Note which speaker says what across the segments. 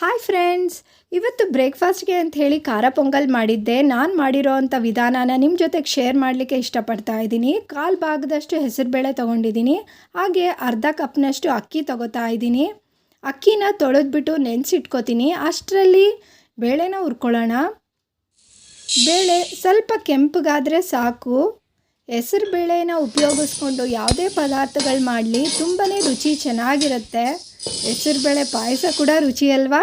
Speaker 1: Hi friends ಇವತ್ತು ಬ್ರೇಕ್ಫಾಸ್ಟ್ಗೆ ಅಂತ ಹೇಳಿ ಖಾರ ಪೊಂಗಲ್ ಮಾಡಿದ್ದೆ. ನಾನು ಮಾಡಿರೋ ಅಂಥ ವಿಧಾನನ ನಿಮ್ಮ ಜೊತೆಗೆ ಶೇರ್ ಮಾಡಲಿಕ್ಕೆ ಇಷ್ಟಪಡ್ತಾ ಇದ್ದೀನಿ. ಕಾಲು ಭಾಗದಷ್ಟು ಹೆಸರುಬೇಳೆ ತೊಗೊಂಡಿದ್ದೀನಿ. ಹಾಗೆ ಅರ್ಧ ಕಪ್ನಷ್ಟು ಅಕ್ಕಿ ತೊಗೋತಾ ಇದ್ದೀನಿ. ಅಕ್ಕಿನ ತೊಳೆದ್ಬಿಟ್ಟು ನೆನೆಸಿಟ್ಕೋತೀನಿ. ಅಷ್ಟರಲ್ಲಿ ಬೇಳೆನ ಹುರ್ಕೊಳ್ಳೋಣ. ಬೇಳೆ ಸ್ವಲ್ಪ ಕೆಂಪಗಾದರೆ ಸಾಕು. ಹೆಸರು ಬೇಳೆನ ಉಪಯೋಗಿಸ್ಕೊಂಡು ಯಾವುದೇ ಪದಾರ್ಥಗಳು ಮಾಡಲಿ ತುಂಬಾ ರುಚಿ ಚೆನ್ನಾಗಿರುತ್ತೆ. ಹೆಸರುಬೇಳೆ ಪಾಯಸ ಕೂಡ ರುಚಿ ಅಲ್ವಾ?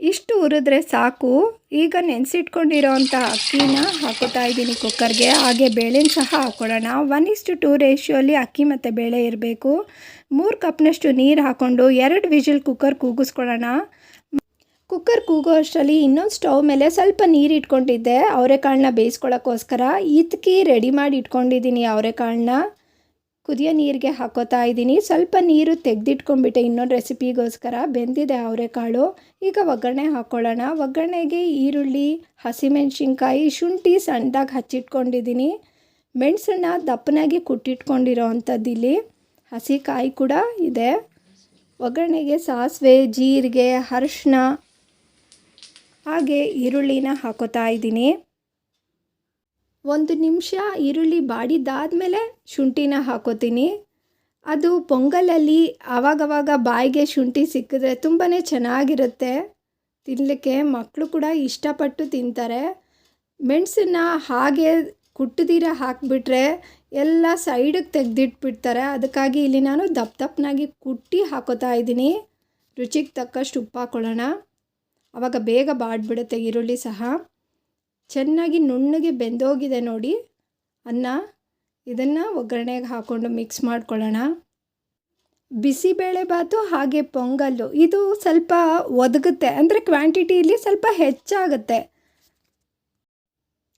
Speaker 1: ಇಷ್ಟು ಹುರಿದ್ರೆ ಸಾಕು. ಈಗ ನೆನೆಸಿಟ್ಕೊಂಡಿರೋ ಅಂಥ ಅಕ್ಕಿನ ಹಾಕೋತಾ ಇದ್ದೀನಿ ಕುಕ್ಕರ್ಗೆ. ಹಾಗೆ ಬೇಳೆನ ಸಹ ಹಾಕ್ಕೊಳ್ಳೋಣ ಒನ್ ಇಸ್ಟು ಟೂ ರೇಷಿಯೋಲಿ ಅಕ್ಕಿ ಮತ್ತು ಬೇಳೆ ಇರಬೇಕು. ಮೂರು ಕಪ್ನಷ್ಟು ನೀರು ಹಾಕ್ಕೊಂಡು ಎರಡು ವಿಜಿಲ್ ಕುಕ್ಕರ್ ಕೂಗಿಸ್ಕೊಳ್ಳೋಣ. ಕುಕ್ಕರ್ ಕೂಗೋ ಅಷ್ಟರಲ್ಲಿ ಇನ್ನೊಂದು ಸ್ಟವ್ ಮೇಲೆ ಸ್ವಲ್ಪ ನೀರು ಇಟ್ಕೊಂಡಿದ್ದೆ, ಅವರೆಕಾಳನ್ನ ಬೇಯಿಸ್ಕೊಳ್ಳೋಕ್ಕೋಸ್ಕರ ಇದಕ್ಕೆ ರೆಡಿ ಮಾಡಿ ಇಟ್ಕೊಂಡಿದ್ದೀನಿ ಅವರೆಕಾಳನ್ನ. ಕುದಿಯೋ ನೀರಿಗೆ ಹಾಕೋತಾ ಇದ್ದೀನಿ. ಸ್ವಲ್ಪ ನೀರು ತೆಗೆದಿಟ್ಕೊಂಡ್ಬಿಟ್ಟೆ ಇನ್ನೊಂದು ರೆಸಿಪಿಗೋಸ್ಕರ. ಬೆಂದಿದೆ ಅವರೆಕಾಳು. ಈಗ ಒಗ್ಗರಣೆ ಹಾಕ್ಕೊಳ್ಳೋಣ ಒಗ್ಗರಣೆಗೆ ಈರುಳ್ಳಿ, ಹಸಿಮೆಣ್ಸಿನ್ಕಾಯಿ, ಶುಂಠಿ ಸಣ್ಣದಾಗಿ ಹಚ್ಚಿಟ್ಕೊಂಡಿದ್ದೀನಿ. ಮೆಣಸನ್ನ ದಪ್ಪನಾಗಿ ಕುಟ್ಟಿಟ್ಕೊಂಡಿರೋ ಅಂಥದ್ದಿಲ್ಲಿ ಹಸಿ ಕಾಯಿ ಕೂಡ ಇದೆ. ಒಗ್ಗರಣೆಗೆ ಸಾಸಿವೆ, ಜೀರಿಗೆ ಅರಿಶಿನ ಹಾಗೆ ಈರುಳ್ಳಿನ ಹಾಕೋತಾ ಇದ್ದೀನಿ. ಒಂದು ನಿಮಿಷ ಈರುಳ್ಳಿ ಬಾಡಿದ್ದಾದಮೇಲೆ ಶುಂಠಿನ ಹಾಕೋತೀನಿ. ಅದು ಪೊಂಗಲಲ್ಲಿ ಆವಾಗವಾಗ ಬಾಯಿಗೆ ಶುಂಠಿ ಸಿಕ್ಕಿದ್ರೆ ತುಂಬಾ ಚೆನ್ನಾಗಿರುತ್ತೆ. ತಿನ್ನಲಿಕ್ಕೆ ಮಕ್ಕಳು ಕೂಡ ಇಷ್ಟಪಟ್ಟು ತಿಂತಾರೆ. ಮೆಣಸನ್ನ ಹಾಗೆ ಕುಟ್ಟದಿರ ಹಾಕಿಬಿಟ್ರೆ ಎಲ್ಲ ಸೈಡಿಗೆ ತೆಗೆದಿಟ್ಬಿಡ್ತಾರೆ. ಅದಕ್ಕಾಗಿ ಇಲ್ಲಿ ನಾನು ದಪ್ಪ ದಪ್ಪನಾಗಿ ಕುಟ್ಟಿ ಹಾಕೋತಾ ಇದ್ದೀನಿ. ರುಚಿಗೆ ತಕ್ಕಷ್ಟು ಉಪ್ಪು ಹಾಕೊಳ್ಳೋಣ. ಆವಾಗ ಬೇಗ ಬಾಡ್ಬಿಡುತ್ತೆ ಈರುಳ್ಳಿ ಸಹ. ಚೆನ್ನಾಗಿ ನುಣ್ಣಗೆ ಬೆಂದೋಗಿದೆ ನೋಡಿ. ಅನ್ನ ಇದನ್ನು ಒಗ್ಗರಣೆಗೆ ಹಾಕ್ಕೊಂಡು ಮಿಕ್ಸ್ ಮಾಡ್ಕೊಳ್ಳೋಣ. ಬಿಸಿಬೇಳೆಭಾತು ಹಾಗೆ ಪೊಂಗಲ್ಲು ಇದು ಸ್ವಲ್ಪ ಒದಗುತ್ತೆ. ಅಂದರೆ ಕ್ವಾಂಟಿಟಿಲಿ ಸ್ವಲ್ಪ ಹೆಚ್ಚಾಗುತ್ತೆ.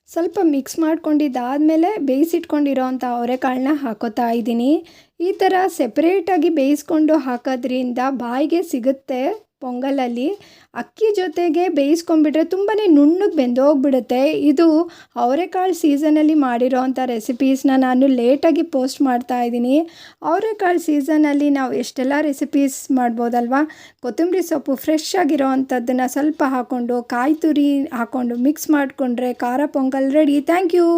Speaker 1: ಸ್ವಲ್ಪ ಮಿಕ್ಸ್ ಮಾಡ್ಕೊಂಡಿದ್ದಾದಮೇಲೆ ಬೇಯಿಸಿಟ್ಕೊಂಡಿರೋ ಅಂಥ ಅವರೆಕಾಳನ್ನ ಹಾಕೋತಾ ಇದ್ದೀನಿ. ಈ ಥರ ಸೆಪ್ರೇಟಾಗಿ ಬೇಯಿಸ್ಕೊಂಡು ಹಾಕೋದ್ರಿಂದ ಬಾಯಿಗೆ ಸಿಗುತ್ತೆ. ಪೊಂಗಲಲ್ಲಿ ಅಕ್ಕಿ ಜೊತೆಗೆ ಬೇಯಿಸ್ಕೊಂಡ್ಬಿಟ್ರೆ ತುಂಬಾ ನುಣ್ಣಗೆ ಬೆಂದೋಗ್ಬಿಡುತ್ತೆ. ಇದು ಅವರೆಕಾಳು ಸೀಸನಲ್ಲಿ ಮಾಡಿರೋ ಅಂಥ ರೆಸಿಪೀಸ್ನ ನಾನು ಲೇಟಾಗಿ ಪೋಸ್ಟ್ ಮಾಡ್ತಾ ಇದ್ದೀನಿ. ಅವರೆಕಾಳು ಸೀಸನಲ್ಲಿ ನಾವು ಎಷ್ಟೆಲ್ಲ ರೆಸಿಪೀಸ್ ಮಾಡ್ಬೋದಲ್ವಾ? ಕೊತ್ತಂಬರಿ ಸೊಪ್ಪು ಫ್ರೆಶ್ ಆಗಿರೋ ಅಂಥದ್ದನ್ನು ಸ್ವಲ್ಪ ಹಾಕ್ಕೊಂಡು ಕಾಯಿ ತುರಿ ಹಾಕ್ಕೊಂಡು ಮಿಕ್ಸ್ ಮಾಡಿಕೊಂಡ್ರೆ ಖಾರ ಪೊಂಗಲ್ ರೆಡಿ. Thank you!